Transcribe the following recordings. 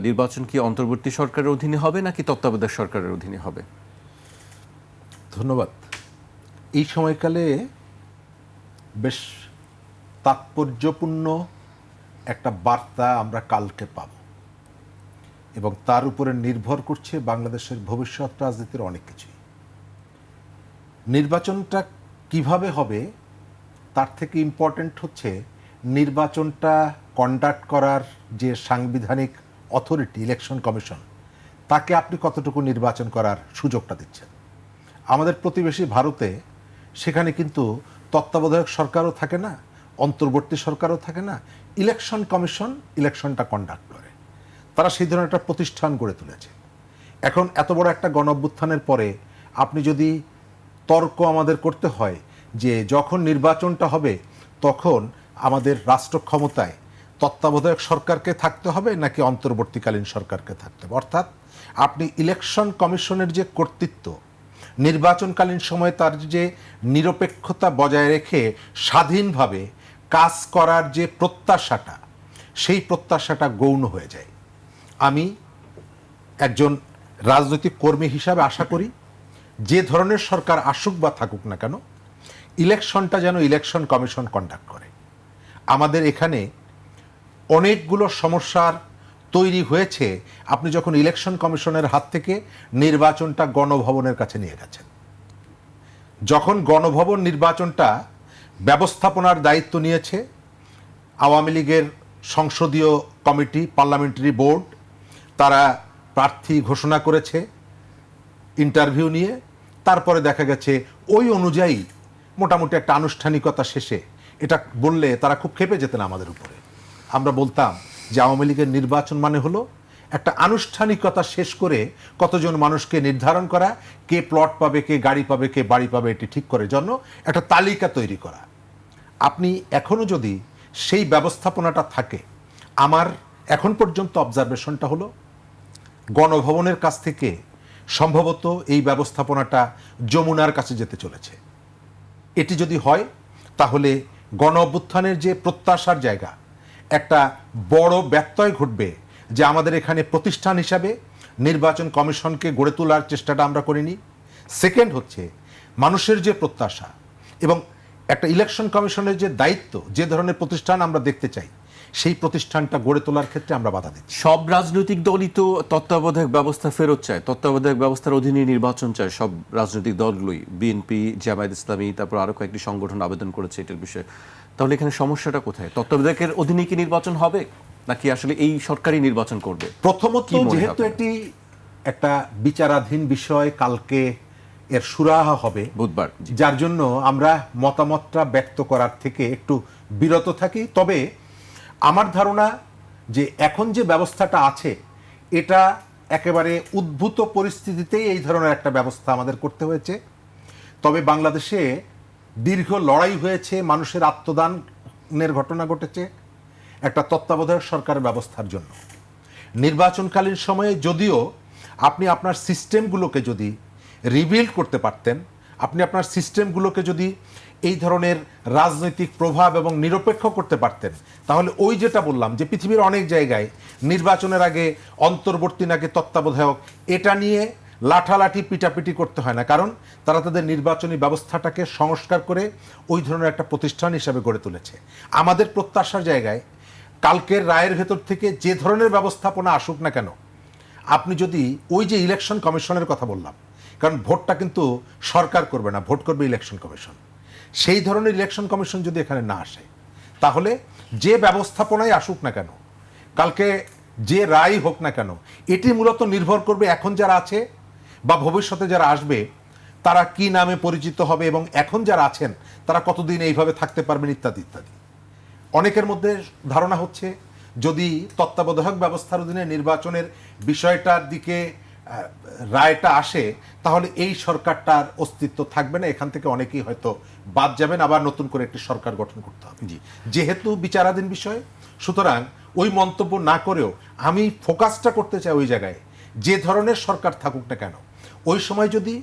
নির্বাচন কি অন্তর্বর্তী সরকারের অধীনে হবে নাকি তত্ত্বাবধায়ক সরকারের অধীনে হবে? ধন্যবাদ। এই সময়কালে বেশ তাৎপর্যপূর্ণ একটা বার্তা আমরা কালকে পাব এবং তার উপরে নির্ভর করছে বাংলাদেশের ভবিষ্যৎ রাজনীতির অনেক কিছুই। নির্বাচনটা কীভাবে হবে তার থেকে ইম্পর্ট্যান্ট হচ্ছে নির্বাচনটা কন্ডাক্ট করার যে সাংবিধানিক অথরিটি, ইলেকশন কমিশন, তাকে আপনি কতটুকু নির্বাচন করার সুযোগটা দিচ্ছেন? আমাদের প্রতিবেশী ভারতে সেখানে কিন্তু তত্ত্বাবধায়ক সরকারও থাকে না, অন্তর্বর্তী সরকারও থাকে না, ইলেকশন কমিশন ইলেকশনটা কন্ডাক্ট করে। তারা সেই ধরনের একটা প্রতিষ্ঠান গড়ে তুলেছে। এখন এত বড় একটা গণঅভ্যুত্থানের পরে আপনি যদি তর্ক আমাদের করতে হয় যে যখন নির্বাচনটা হবে তখন আমাদের রাষ্ট্র ক্ষমতায় তত্ত্বাবধায়ক সরকারকে থাকতে হবে নাকি অন্তর্বর্তীকালীন সরকারকে থাকতে হবে? অর্থাৎ আপনি ইলেকশন কমিশনের যে কর্তৃত্ব, নির্বাচনকালীন সময়ে তার যে নিরপেক্ষতা বজায় রেখে স্বাধীনভাবে কাজ করার যে প্রত্যাশাটা, সেই প্রত্যাশাটা গৌণ হয়ে যায়। আমি একজন রাজনৈতিক কর্মী হিসাবে আশা করি, যে ধরনের সরকার আসুক বা থাকুক না কেন, ইলেকশনটা যেন ইলেকশন কমিশন কন্ডাক্ট করে। আমাদের এখানে অনেকগুলো সমস্যার তৈরি হয়েছে। আপনি যখন ইলেকশন কমিশনের হাত থেকে নির্বাচনটা গণভবনের কাছে নিয়ে গেছেন, যখন গণভবন নির্বাচনটা ব্যবস্থাপনার দায়িত্ব নিয়েছে, আওয়ামী লীগের সংসদীয় কমিটি, পার্লামেন্টারি বোর্ড, তারা প্রার্থী ঘোষণা করেছে, ইন্টারভিউ নিয়ে, তারপরে দেখা গেছে ওই অনুযায়ী মোটামুটি একটা আনুষ্ঠানিকতা শেষে, এটা বললে তারা খুব খেপে যেতেন আমাদের উপরে। আমরা বলতাম যে আওয়ামী লীগের নির্বাচন মানে হলো একটা আনুষ্ঠানিকতা শেষ করে কতজন মানুষকে নির্ধারণ করা, কে প্লট পাবে, কে গাড়ি পাবে, কে বাড়ি পাবে এটি ঠিক করে জন্য একটা তালিকা তৈরি করা। আপনি এখনও যদি সেই ব্যবস্থাপনাটা থাকে, আমার এখন পর্যন্ত অবজারভেশনটা হলো গণভবনের কাছ থেকে সম্ভবত এই ব্যবস্থাপনাটা যমুনার কাছে যেতে চলেছে। এটি যদি হয়, তাহলে গণ অভ্যুত্থানের যে প্রত্যাশার জায়গা একটা বড় ব্যত্যয় ঘটবে যে আমাদের এখানে প্রতিষ্ঠান হিসাবে নির্বাচন কমিশনকে গড়ে তোলার চেষ্টাটা আমরা করিনি। সেকেন্ড হচ্ছে মানুষের যে প্রত্যাশা এবং একটা ইলেকশন কমিশনের যে দায়িত্ব, যে ধরনের প্রতিষ্ঠান আমরা দেখতে চাই, সেই প্রতিষ্ঠানটা গড়ে তোলার ক্ষেত্রে আমরা বাধা দিচ্ছি। সব রাজনৈতিক দলই তো তত্ত্বাবধায়ক ব্যবস্থা ফেরত চায়। তত্ত্বাবধায়ক ব্যবস্থার অধীনে নির্বাচন চায় সব রাজনৈতিক দলগুলোই। বিএনপি, জামায়াত ইসলামী, তারপর আরও কয়েকটি সংগঠন আবেদন করেছে এটার বিষয়ে। তাহলে এখানে সমস্যাটা কোথায়? তত্ত্বাবধায়কের অধীনে কি নির্বাচন হবে? নাকি আসলে এই সরকারই নির্বাচন করবে? প্রথমত যেহেতু এটি একটা বিচারাধীন বিষয় কালকে এর সুরাহা হবে। বুধবার যার জন্য আমরা মতামতটা ব্যক্ত করার থেকে একটু বিরত থাকি। তবে আমার ধারণা যে এখন যে ব্যবস্থাটা আছে এটা একেবারে উদ্ভূত পরিস্থিতিতেই এই ধরনের একটা ব্যবস্থা আমাদের করতে হয়েছে। তবে বাংলাদেশে দীর্ঘ লড়াই হয়েছে মানুষের আত্মদানের ঘটনা ঘটেছে একটা তত্ত্বাবধায়ক সরকারের ব্যবস্থার জন্য। নির্বাচনকালীন সময়ে যদিও আপনি আপনার সিস্টেমগুলোকে যদি রিবিল্ড করতে পারতেন, আপনি আপনার সিস্টেমগুলোকে যদি এই ধরনের রাজনৈতিক প্রভাব এবং নিরপেক্ষ করতে পারতেন, তাহলে ওই যেটা বললাম যে পৃথিবীর অনেক জায়গায় নির্বাচনের আগে অন্তর্বর্তী নাকি তত্ত্বাবধায়ক, এটা নিয়ে লাঠালাঠি, পিটাপিটি করতে হয় না। কারণ তারা তাদের নির্বাচনী ব্যবস্থাটাকে সংস্কার করে ওই ধরনের একটা প্রতিষ্ঠান হিসাবে গড়ে তুলেছে। আমাদের প্রত্যাশার জায়গায় কালকের রায়ের ভেতর থেকে যে ধরনের ব্যবস্থাপনা আসুক না কেন, আপনি যদি ওই যে ইলেকশন কমিশনের কথা বললাম, কারণ ভোটটা কিন্তু সরকার করবে না, ভোট করবে ইলেকশন কমিশন। সেই ধরনের ইলেকশন কমিশন যদি এখানে না আসে, তাহলে যে ব্যবস্থাপনায় আসুক না কেন, কালকে যে রায় হোক না কেন, এটি মূলত নির্ভর করবে এখন যারা আছে বা ভবিষ্যতে যারা আসবে তারা কি নামে পরিচিত হবে এবং এখন যারা আছেন তারা কতদিন এইভাবে থাকতে পারবেন ইত্যাদি ইত্যাদি। অনেকের মধ্যে ধারণা হচ্ছে যদি তত্ত্বাবধায়ক ব্যবস্থার অধীনে নির্বাচনের বিষয়টার দিকে রায়টা আসে তাহলে এই সরকারটার অস্তিত্ব থাকবে না। এখান থেকে অনেকেই হয়তো বাদ যাবেন আবার নতুন করে একটি সরকার গঠন করতে হবে। জি। যেহেতু বিচারাধীন বিষয় সুতরাং ওই মন্তব্য না করেও আমি ফোকাসটা করতে চাই ওই জায়গায়। যে ধরনের সরকার থাকুক না কেন ওই সময় যদি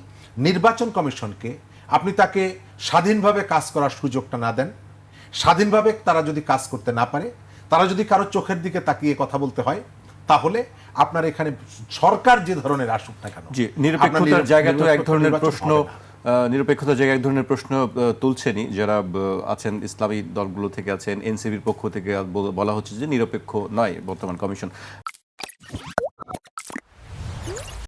নির্বাচন কমিশনকে আপনি তাকে স্বাধীনভাবে কাজ করার সুযোগটা না দেন স্বাধীনভাবে তারা যদি কাজ করতে না পারে তারা যদি কারও চোখের দিকে তাকিয়ে কথা বলতে হয় তাহলে আপনার এখানে সরকার যে ধরনের আসুক না কেন নিরপেক্ষতার জায়গা তো এক ধরনের প্রশ্ন নিরপেক্ষতার জায়গায় এক ধরনের প্রশ্ন তুলছেনই। যারা আছেন ইসলামী দলগুলো থেকে আছেন এনসিবির পক্ষ থেকে বলা হচ্ছে যে নিরপেক্ষ নয় বর্তমান কমিশন।